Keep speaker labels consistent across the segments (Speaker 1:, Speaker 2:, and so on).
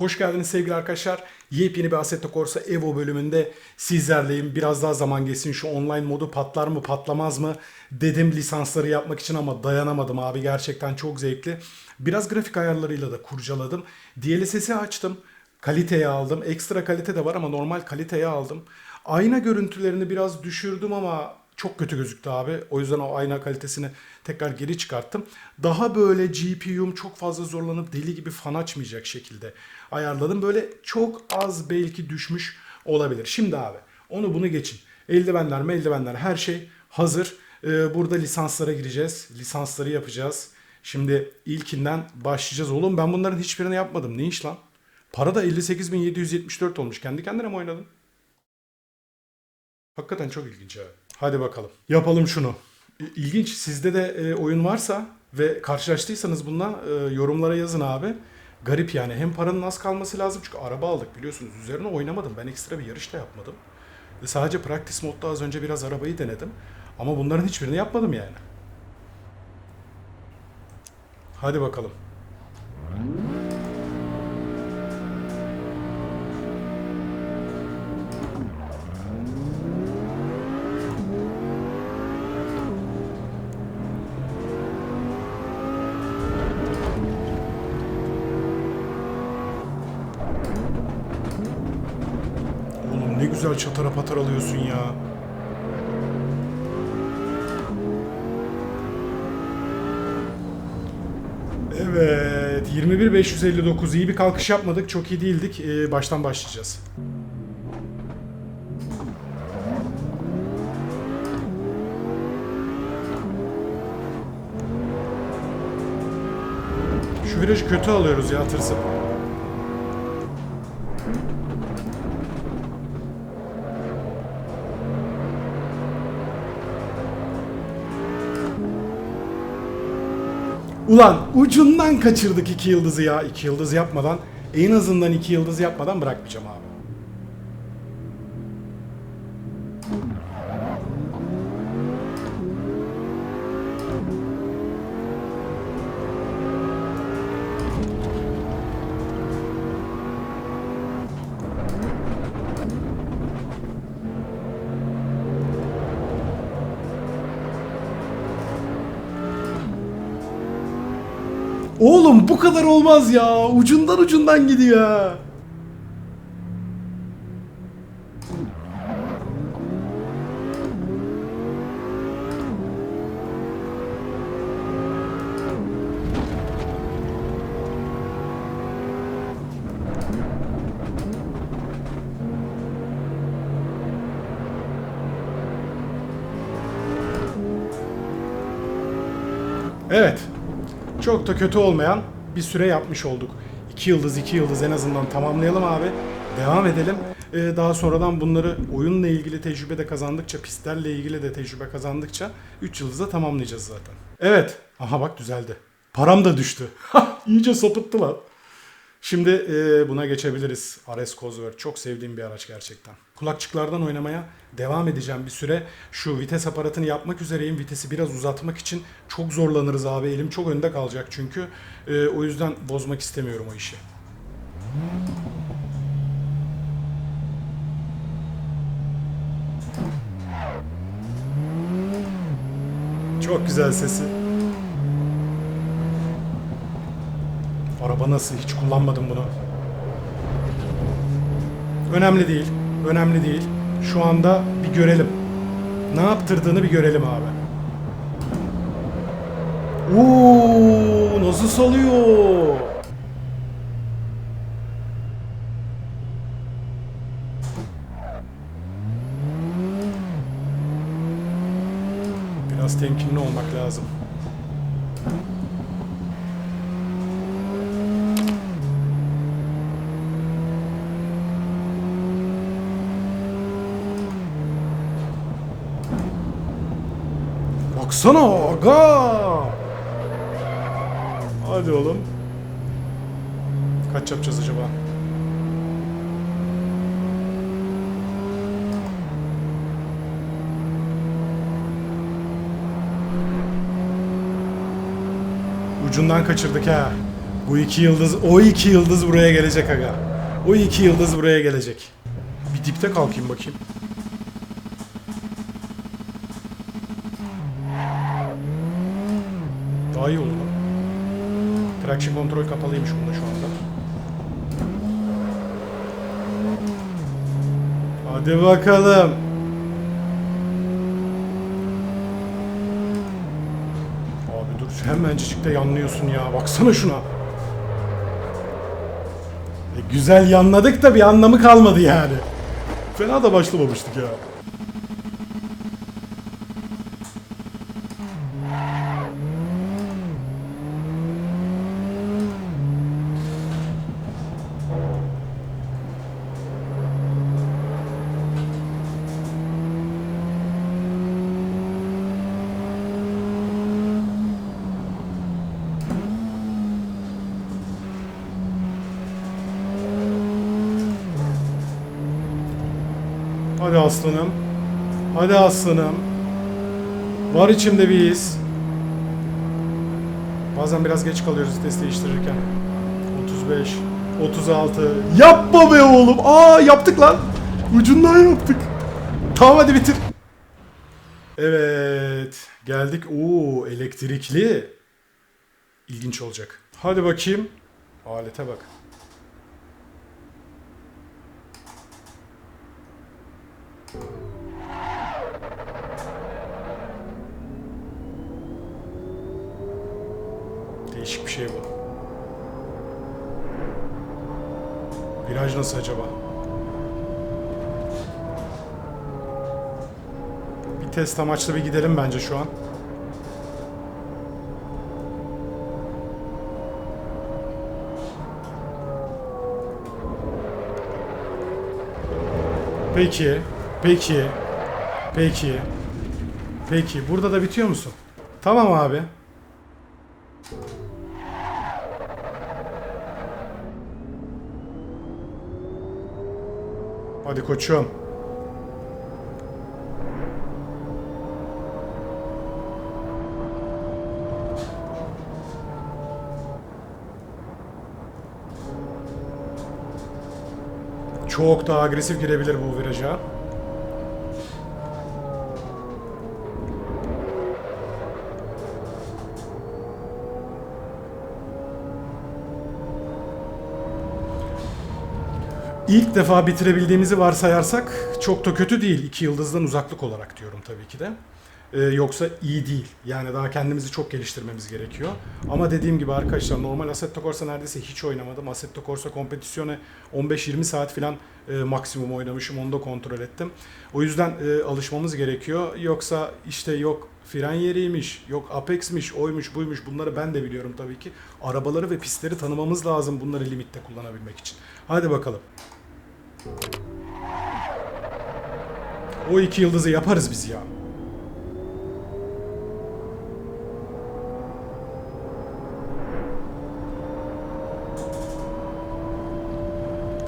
Speaker 1: Hoş geldiniz sevgili arkadaşlar. Yepyeni bir Assetto Corsa Evo bölümünde sizlerleyim. Biraz daha zaman geçsin şu online modu patlar mı patlamaz mı dedim lisansları yapmak için ama dayanamadım abi. Gerçekten çok zevkli. Biraz grafik ayarlarıyla da kurcaladım. DLSS'i açtım. Kaliteye aldım. Ekstra kalite de var ama normal kaliteye aldım. Ayna görüntülerini biraz düşürdüm ama çok kötü gözüktü abi. O yüzden o ayna kalitesini tekrar geri çıkarttım. Daha böyle GPU'm çok fazla zorlanıp deli gibi fan açmayacak şekilde ayarladım. Böyle çok az belki düşmüş olabilir. Şimdi abi onu bunu geçin. Eldivenler eldivenler her şey hazır. Ee, burada lisanslara gireceğiz. Lisansları yapacağız. Şimdi ilkinden başlayacağız. Oğlum ben bunların hiçbirini yapmadım. Ne iş lan? Para da 58.774 olmuş. Kendi kendine mi oynadın? Hakikaten çok ilginç abi. Hadi bakalım. Yapalım şunu. İlginç. Sizde de e, oyun varsa ve karşılaştıysanız bununla e, yorumlara yazın abi. Garip yani. Hem paranın az kalması lazım çünkü araba aldık biliyorsunuz. Üzerine oynamadım. Ben ekstra bir yarış da yapmadım. Sadece practice modda az önce biraz arabayı denedim. Ama bunların hiçbirini yapmadım yani. Hadi bakalım. Çatara patar alıyorsun ya. Evet 21.559 iyi bir kalkış yapmadık çok iyi değildik Ee, baştan başlayacağız. Şu virajı kötü alıyoruz ya tırsıp. Ulan ucundan kaçırdık iki yıldızı ya. iki yıldız yapmadan en azından iki yıldız yapmadan bırakmayacağım abi. Oğlum bu kadar olmaz ya. Ucundan ucundan gidiyor. Da kötü olmayan bir süre yapmış olduk. 2 yıldız 2 yıldız en azından tamamlayalım abi. Devam edelim. Ee, daha sonradan bunları oyunla ilgili tecrübe de kazandıkça, pistlerle ilgili de tecrübe kazandıkça 3 yıldızda tamamlayacağız zaten. Evet. Aha bak düzeldi. Param da düştü. İyice sapıttı lan. Şimdi e, buna geçebiliriz. RS Cosworth. Çok sevdiğim bir araç gerçekten. Kulakçıklardan oynamaya devam edeceğim bir süre. Şu vites aparatını yapmak üzereyim. Vitesi biraz uzatmak için çok zorlanırız abi. Elim çok önde kalacak çünkü. E, o yüzden bozmak istemiyorum o işi. Çok güzel sesi. Araba nasıl? Hiç kullanmadım bunu. Önemli değil. Önemli değil. Şu anda bir görelim. Ne yaptırdığını bir görelim abi. Oo, nasıl salıyor? Biraz temkinli olmak lazım. Baksana aga. Hadi oğlum. Kaç yapacağız acaba? Ucundan kaçırdık ha. Bu iki yıldız, o iki yıldız buraya gelecek aga. O iki yıldız buraya gelecek. Bir dipte kalkayım bakayım. Daha iyi olur. Traction kontrol kapalıymış bunda şu anda. Hadi bakalım. Abi dur hemencik yanlıyorsun ya. Baksana şuna. E, güzel yanladık da bir anlamı kalmadı yani. Fena da başlamamıştık ya. Hadi aslanım. Hadi aslanım. Var içimde bir his. Bazen biraz geç kalıyoruz vites değiştirirken. 35, 36. Yapma be oğlum. Aa yaptık lan. Ucundan yaptık. Tamam hadi bitir. Evet. Geldik. Oo elektrikli. İlginç olacak. Hadi bakayım. Alete bak. Değişik bir şey bu. Viraj nasıl acaba? Bir test amaçlı bir gidelim bence şu an. Peki, peki, peki, peki. Burada da bitiyor musun? Tamam abi. Hadi koçum. Çok daha agresif girebilir bu viraja. İlk defa bitirebildiğimizi varsayarsak çok da kötü değil. İki yıldızdan uzaklık olarak diyorum tabii ki de. Ee, yoksa iyi değil. Yani daha kendimizi çok geliştirmemiz gerekiyor. Ama dediğim gibi arkadaşlar normal Assetto Corsa neredeyse hiç oynamadım. Assetto Corsa kompetisyonu 15-20 saat falan e, maksimum oynamışım. Onu da kontrol ettim. O yüzden e, alışmamız gerekiyor. Yoksa işte yok fren yeriymiş, yok Apex'miş, oymuş, buymuş bunları ben de biliyorum tabii ki. Arabaları ve pistleri tanımamız lazım bunları limitte kullanabilmek için. Hadi bakalım. O iki yıldızı yaparız biz ya.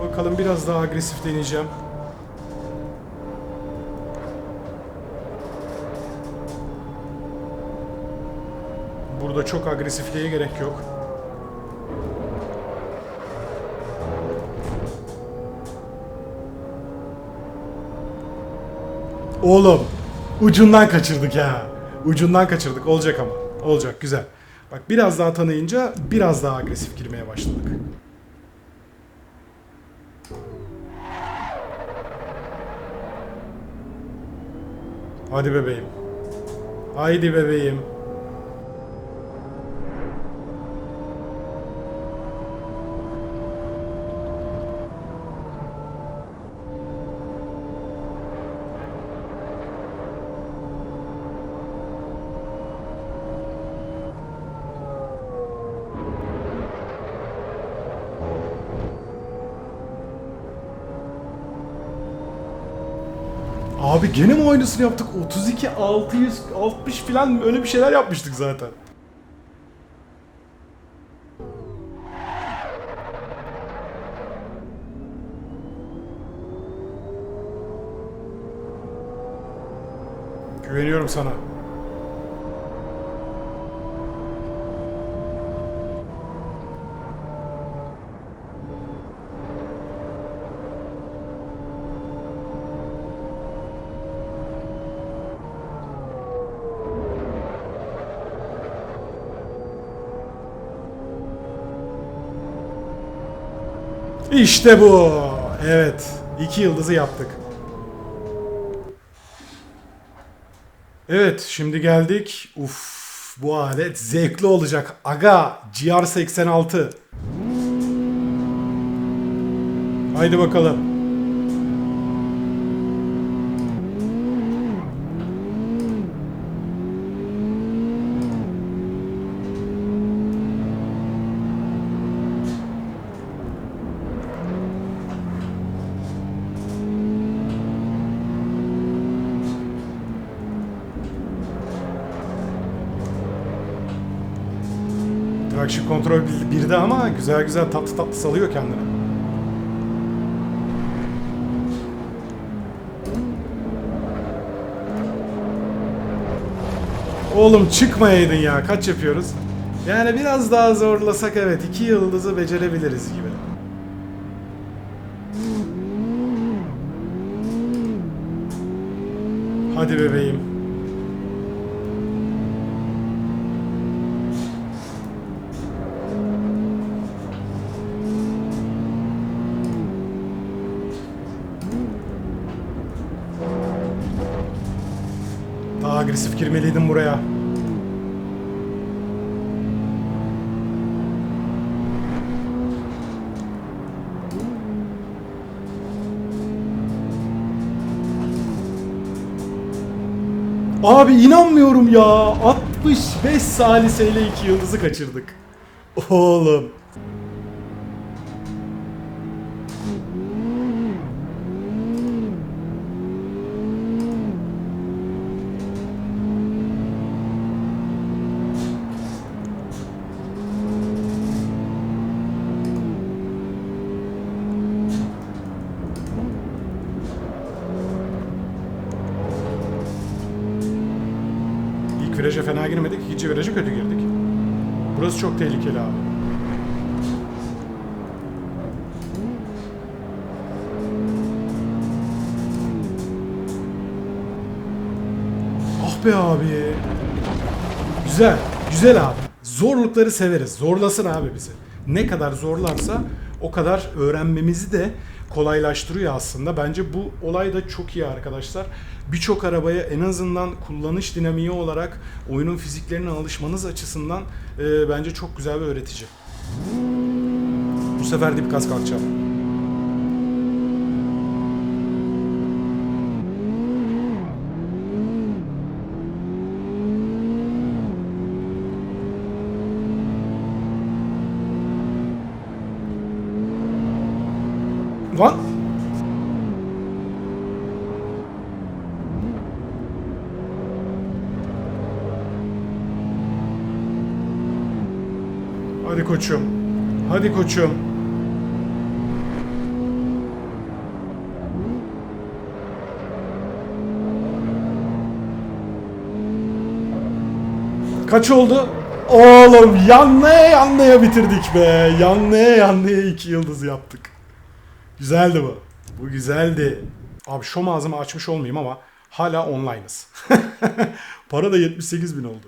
Speaker 1: Bakalım biraz daha agresif deneyeceğim. Burada çok agresifliğe gerek yok. Oğlum ucundan kaçırdık ya. Ucundan kaçırdık. Olacak ama. Olacak güzel. Bak biraz daha tanıyınca biraz daha agresif girmeye başladık. Hadi bebeğim. Haydi bebeğim. Abi gene mi aynısını yaptık? 32 660 falan öyle bir şeyler yapmıştık zaten. Güveniyorum sana. İşte bu. Evet. iki yıldızı yaptık. Evet şimdi geldik. Uf bu alet zevkli olacak. Aga GR86. Haydi bakalım. Traction kontrol bir- birde ama güzel güzel tatlı tatlı salıyor kendini. Oğlum çıkmayaydın ya. Kaç yapıyoruz? Yani biraz daha zorlasak evet iki yıldızı becerebiliriz gibi. Hadi bebeğim. Agresif girmeliydim buraya. Abi inanmıyorum ya. 65 saliseyle 2 yıldızı kaçırdık. Oğlum. İlk viraja fena girmedik, ikinci viraja kötü girdik. Burası çok tehlikeli abi. Ah be abi. Güzel, güzel abi. Zorlukları severiz. Zorlasın abi bizi. Ne kadar zorlarsa o kadar öğrenmemizi de kolaylaştırıyor aslında. Bence bu olay da çok iyi arkadaşlar. Birçok arabaya en azından kullanış dinamiği olarak oyunun fiziklerine alışmanız açısından e, bence çok güzel ve öğretici. Bu sefer dip gaz kalkacağım. Lan! Hadi koçum. Hadi koçum. Kaç oldu? Oğlum yanlaya yanlaya bitirdik be. Yanlaya yanlaya iki yıldız yaptık. Güzeldi bu. Bu güzeldi. Abi şu ağzımı açmış olmayayım ama hala online'ız. Para da 78 bin oldu.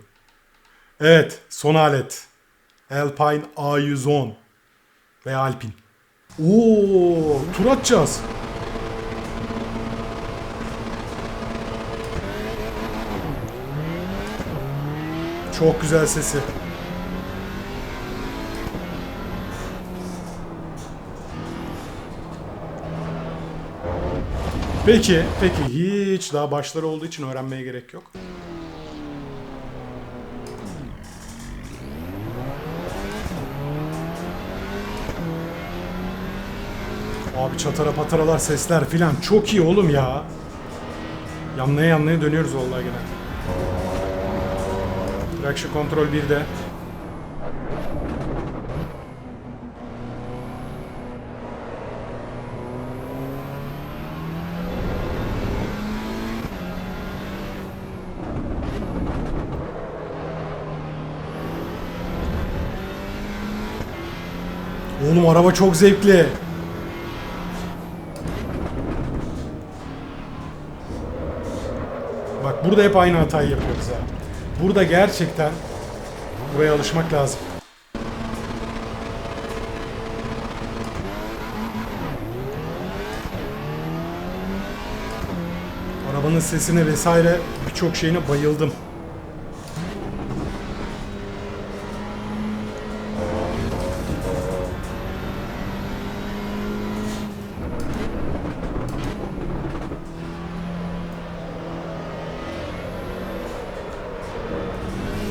Speaker 1: Evet son alet. Alpine A110 veya Alpine. Oo, tur atacağız. Çok güzel sesi. Peki, peki hiç daha başları olduğu için öğrenmeye gerek yok. Abi çatara pataralar sesler filan çok iyi oğlum ya. Yanlaya yanlaya dönüyoruz vallahi gene. Traction kontrol 1'de. Oğlum araba çok zevkli. Burada hep aynı hatayı yapıyoruz ya. Burada gerçekten buraya alışmak lazım. Arabanın sesine vesaire birçok şeyine bayıldım.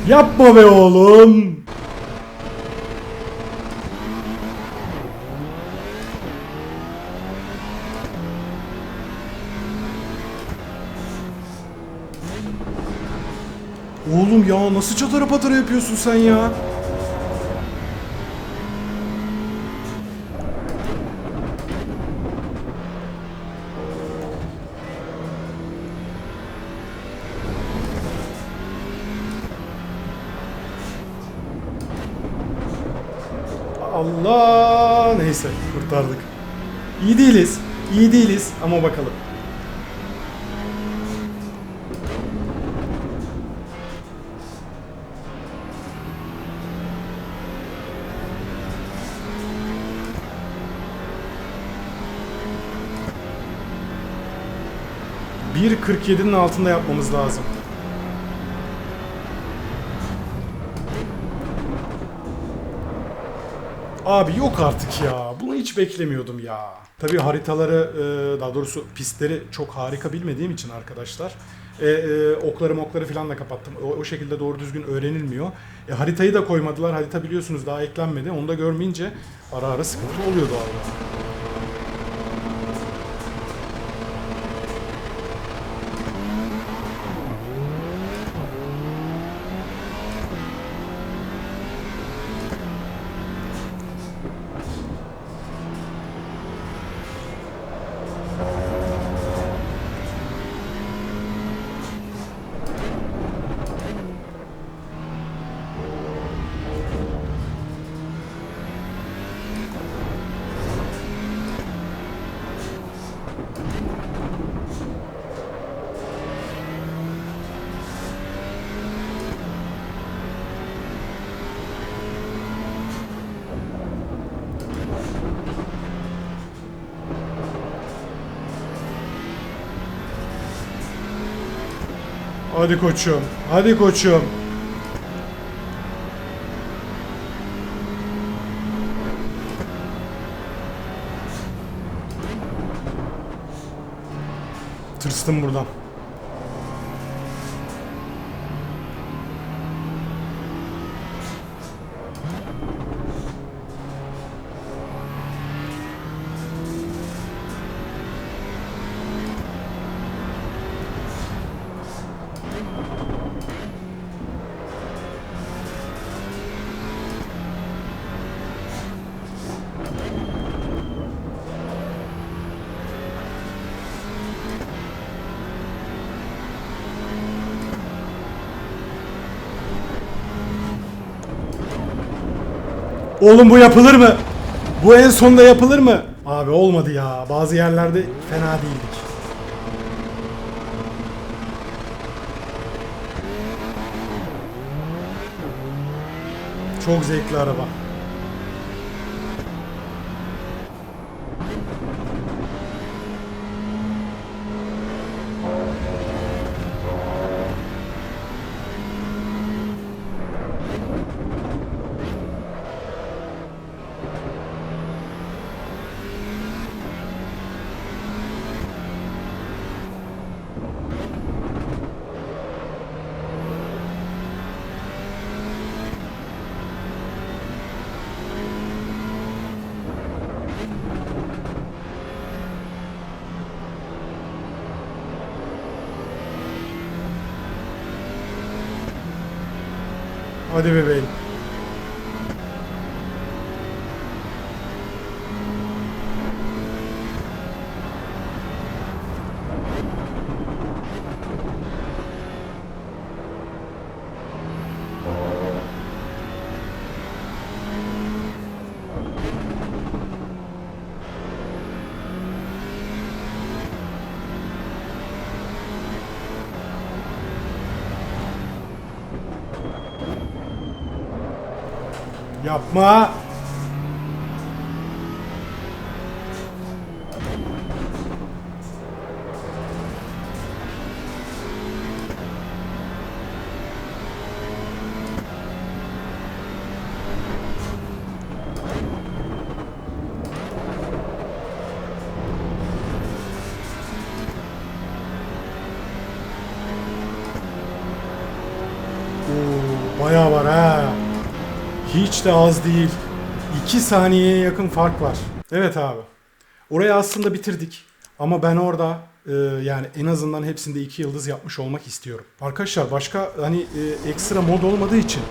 Speaker 1: Yapma be oğlum. Oğlum ya nasıl çatara patara yapıyorsun sen ya? Allah neyse kurtardık. İyi değiliz. iyi değiliz ama bakalım. Bir 47'nin altında yapmamız lazım. Abi yok artık ya. Bunu hiç beklemiyordum ya. Tabii haritaları, e, daha doğrusu pistleri çok harika bilmediğim için arkadaşlar. E, e, okları mokları falan da kapattım. O, o şekilde doğru düzgün öğrenilmiyor. E, haritayı da koymadılar. Harita biliyorsunuz daha eklenmedi. Onu da görmeyince ara ara sıkıntı oluyor doğal olarak. Hadi koçum. Hadi koçum. Tırstım buradan. Oğlum bu yapılır mı? Bu en sonda yapılır mı? Abi olmadı ya. Bazı yerlerde fena değildik. Çok zevkli araba. Hadi bebeğim. กลับมา Hiç de az değil. 2 saniyeye yakın fark var. Evet abi. Orayı aslında bitirdik. Ama ben orada e, yani en azından hepsinde 2 yıldız yapmış olmak istiyorum. Arkadaşlar başka hani e, ekstra mod olmadığı için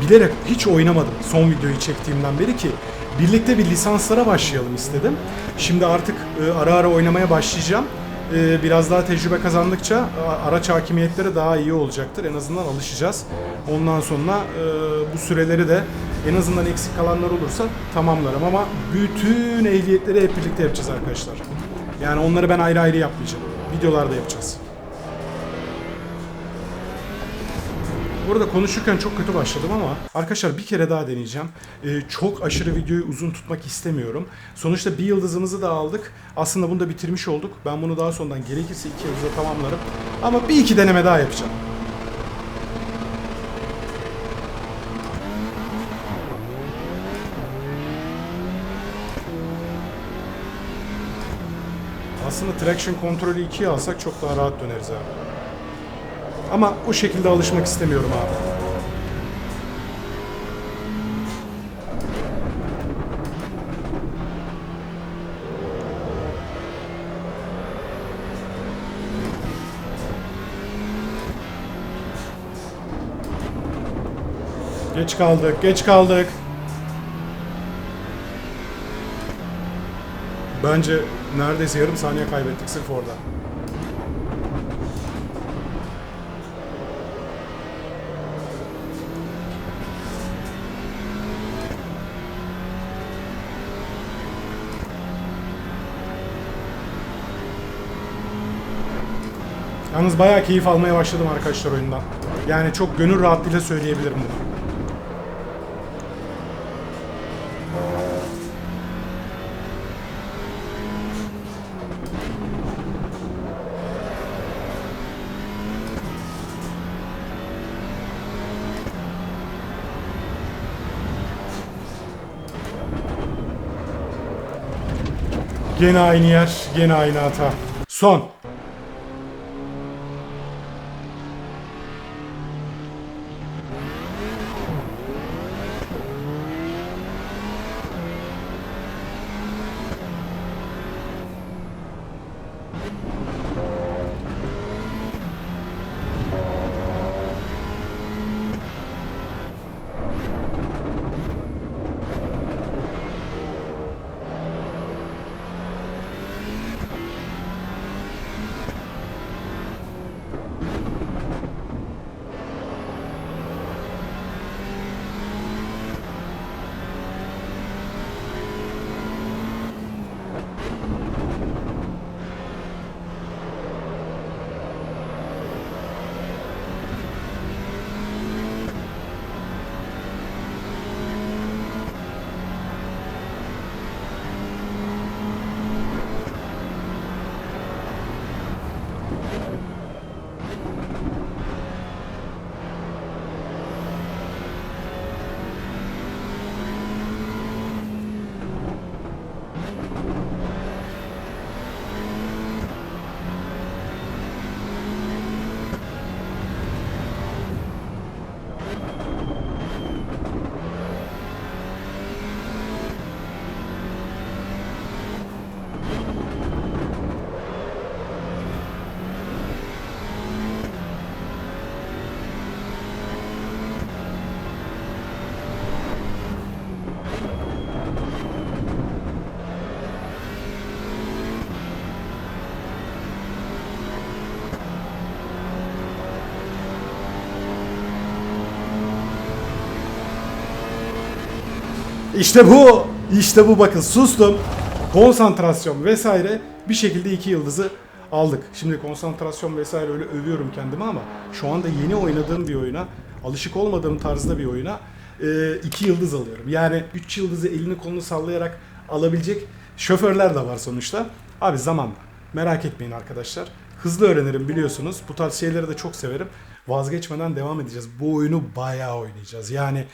Speaker 1: bilerek hiç oynamadım son videoyu çektiğimden beri ki birlikte bir lisanslara başlayalım istedim. Şimdi artık e, ara ara oynamaya başlayacağım. E, biraz daha tecrübe kazandıkça araç hakimiyetleri daha iyi olacaktır. En azından alışacağız. Ondan sonra e, bu süreleri de en azından eksik kalanlar olursa tamamlarım ama bütün ehliyetleri hep birlikte yapacağız arkadaşlar. Yani onları ben ayrı ayrı yapmayacağım. Videolarda yapacağız. Burada konuşurken çok kötü başladım ama arkadaşlar bir kere daha deneyeceğim. Ee, çok aşırı videoyu uzun tutmak istemiyorum. Sonuçta bir yıldızımızı da aldık. Aslında bunu da bitirmiş olduk. Ben bunu daha sonradan gerekirse iki yıldızla tamamlarım. Ama bir iki deneme daha yapacağım. Aslında traction kontrolü 2'ye alsak çok daha rahat döneriz abi. Ama o şekilde alışmak istemiyorum abi. Geç kaldık, geç kaldık. Bence neredeyse yarım saniye kaybettik sırf orada. Yalnız bayağı keyif almaya başladım arkadaşlar oyundan. Yani çok gönül rahatlığıyla söyleyebilirim bunu. Gene aynı yer, gene aynı hata. Son. İşte bu. İşte bu bakın sustum. Konsantrasyon vesaire bir şekilde iki yıldızı aldık. Şimdi konsantrasyon vesaire öyle övüyorum kendimi ama şu anda yeni oynadığım bir oyuna, alışık olmadığım tarzda bir oyuna e, iki yıldız alıyorum. Yani üç yıldızı elini kolunu sallayarak alabilecek şoförler de var sonuçta. Abi zamanla. Merak etmeyin arkadaşlar. Hızlı öğrenirim biliyorsunuz. Bu tarz şeyleri de çok severim. Vazgeçmeden devam edeceğiz. Bu oyunu bayağı oynayacağız. Yani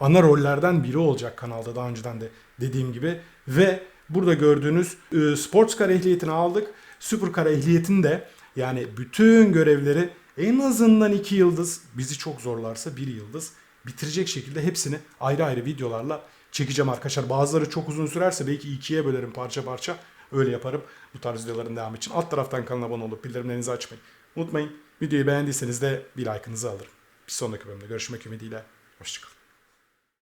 Speaker 1: ana rollerden biri olacak kanalda daha önceden de dediğim gibi. Ve burada gördüğünüz e, sports car ehliyetini aldık. Supercar ehliyetini de yani bütün görevleri en azından iki yıldız bizi çok zorlarsa bir yıldız bitirecek şekilde hepsini ayrı ayrı videolarla çekeceğim arkadaşlar. Bazıları çok uzun sürerse belki ikiye bölerim parça parça. Öyle yaparım bu tarz videoların devamı için. Alt taraftan kanala abone olup bildirimlerinizi açmayı unutmayın. Videoyu beğendiyseniz de bir like'ınızı alırım. Bir sonraki bölümde görüşmek ümidiyle. Hoşçakalın.